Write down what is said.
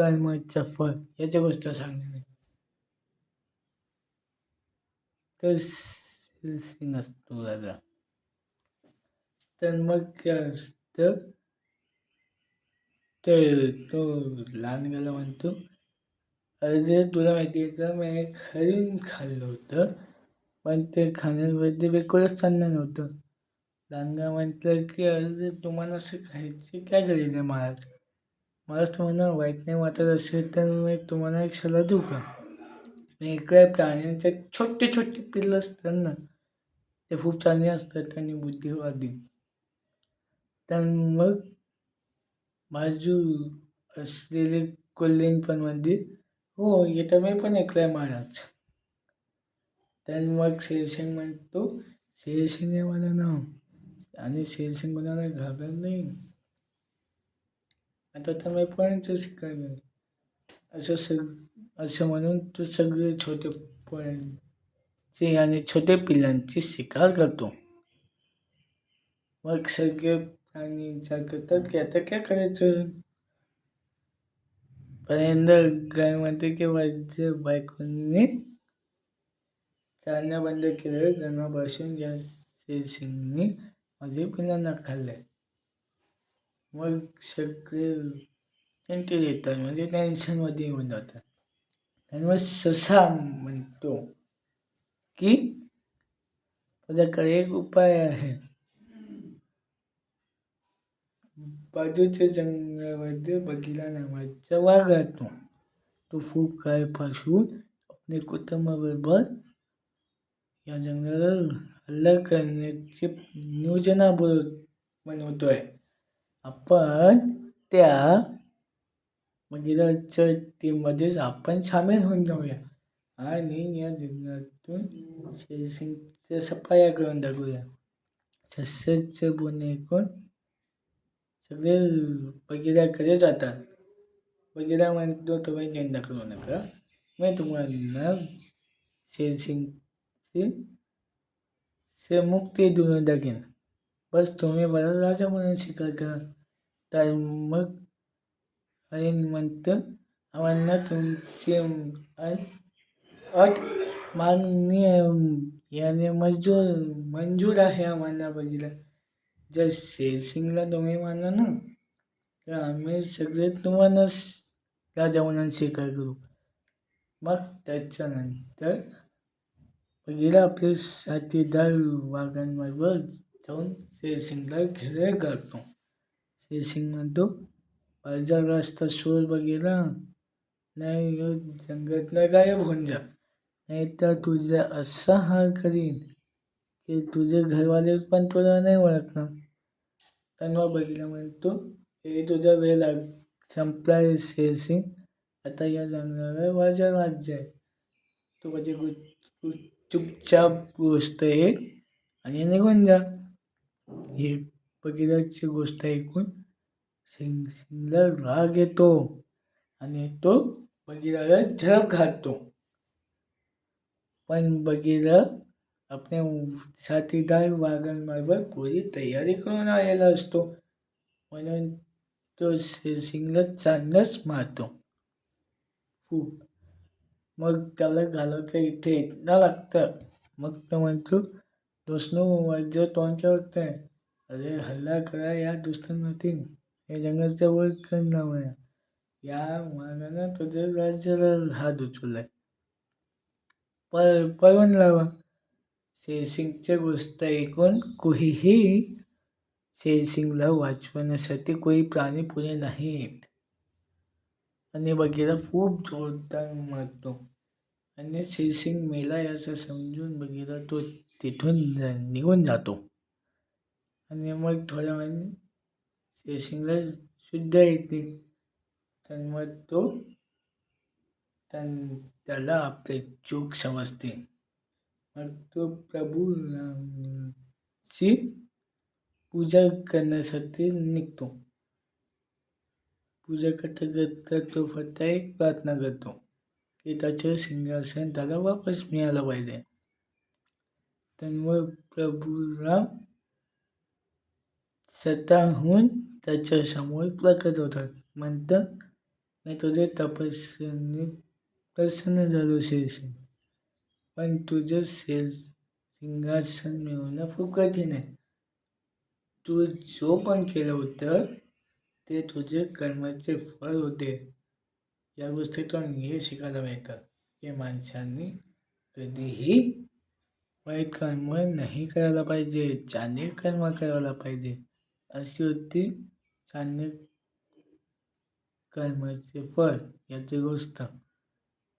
कर्माचं फळ याच्या गोष्ट सांगणार नाही तर सिंग असतो दादा. तर मग काय असतं? तर तो लहान गेला म्हणतो अरे तुला माहिती आहे का मी एक हरिण खाल्लं होतं पण ते खाण्यामध्ये बिलकुलच चांगलं नव्हतं. लहानगा म्हटलं की अरे तुम्हाला असं खायची काय गरज आहे महाराज मलाच तुम्हाला वाईट नाही वाटत असेल तर मी तुम्हाला एक सल्ला देऊ का? वेगळ्या प्राण्यांचे छोटे छोटे पिल्लं असतात ना ते खूप चांगले असतात आणि बुद्धिवादी. तर मग बाजू असलेले कोल्हेन पण म्हणजे हो येतं मी पण ऐकलं आहे महाराज. तर मग शेरसिंग म्हणतो शेरसिंग आहे मला नाव. आणि शेरसिंग कोणाला घाबरत नाही. आता तर मी पण शिकायला असं सग असं म्हणून तो सगळे छोटे पण आणि छोटे पिल्लांची शिकार करतो. मग सगळे प्राणी विचार करतात की आता काय करायचं? पर्यंत गाय म्हणते की माझ्या बायकोने चालणं बंद केलं त्यांना बसून या सिंगने माझे पिल्लांना खाल्ले मग सगळे त्यांचे येतात म्हणजे टेन्शनमध्ये येऊन जातात. आणि मग ससा म्हणतो की तुझ्याकडे एक उपाय आहे. बाजूच्या जंगलामध्ये बघितला नावाचा वाघ राहतो. तो खूप काळपासून आपले कुटुंबाबरोबर या जंगलावर हल्ला करण्याचे नियोजना आहे आपण त्या बघितल्याच्या टीममध्येच आपण सामील होऊन जाऊया. आणि या जीवनातून शेरसिंगच्या सफाया करून टाकूया सस्याचे बोलणे ऐकून सगळे बगिराकडे जातात. बगिरा म्हणतो तुम्ही चिंता करू नका. मी तुम्हाला शेरसिंगची से मुक्ती देऊन टाकेन बस तुम्ही मला राजा म्हणून शिकार करा तर मग आई म्हणतं आम्हाला तुमची अट मागणी याने मंजूर मंजूर आहे आम्हाला बघितलं. जर शेरसिंगला तुम्ही मानला ना तर आम्ही सगळे तुम्हालाच राजा म्हणून स्वीकार करू. मग त्याच्यानंतर गेला आपले साथीदार वाघांबरोबर जाऊन शेरसिंगला घेरे करतो शेरसिंग म्हणतो माझा रस्ता शोध बघितला. नाही जंगलातला गायब होऊन जा. नाही तर तुझा असा हाल करीन की तुझे घरवाले पण तुला नाही ओळखणार. तन्वा बघितला म्हणतो हे तुझा वेळ लाग. संपला शेरसिंग आता या जंगलाला माझ्या राज्य आहे. तू माझी चुपचाप गोष्ट एक आणि निघून जा. हे बगिराची गोष्ट ऐकून सिंग सिंगला राग येतो आणि तो बगिराला झडप घालतो. पण बघितलं आपल्या साथीदार वाघांबरोबर पुरी तयारी करून आलेला असतो म्हणून तो सिंगला चांगलंच मारतो. खूप मग त्याला घालवता इथे इतना लागतं मग तो म्हणतो दोस्नो वाद्य तोंड काय होतं आहे अरे हल्ला करा या दुसऱ्यांवरती हे? जंगलच्या वर म्हणा या वाघानं तुझ्या राज्याला हात उचललाय पर पळवून लावा शेरसिंगच्या गोष्ट ऐकून कोणीही शेरसिंगला वाचवण्यासाठी कोणी प्राणी पुणे नाही। येत आणि बघितला खूप जोरदार मारतो आणि शेरसिंग मेला याचं समजून बघितला तो तिथून निघून जातो. आणि मग थोड्या वेळाने शेरसिंगला शुद्ध येते. तर मग तो त्याला आपले चूक समजते. मग तो प्रभू पूजा करण्यासाठी निघतो. पूजा करता करता तो फक्त एक प्रार्थना करतो की त्याचे सिंहासन त्याला वापस मिळालं पाहिजे. तर प्रभुराम स्वतःहून त्याच्यासमोर प्रकट होतात. म्हणतात मी तुझे तपस्याने प्रसन्न झालो शेरसिंग पण तुझं शेर सिंहासन मिळवणं खूप कठीण आहे तू जो पण केलं होतं ते तुझे कर्माचे फळ होते. या गोष्टीतून हे शिकायला मिळतं. की माणसांनी कधीही वाईट कर्म नाही करायला पाहिजे चांगले कर्म करायला पाहिजे अशी होती चांगले कर्माचे फळ याची गोष्ट.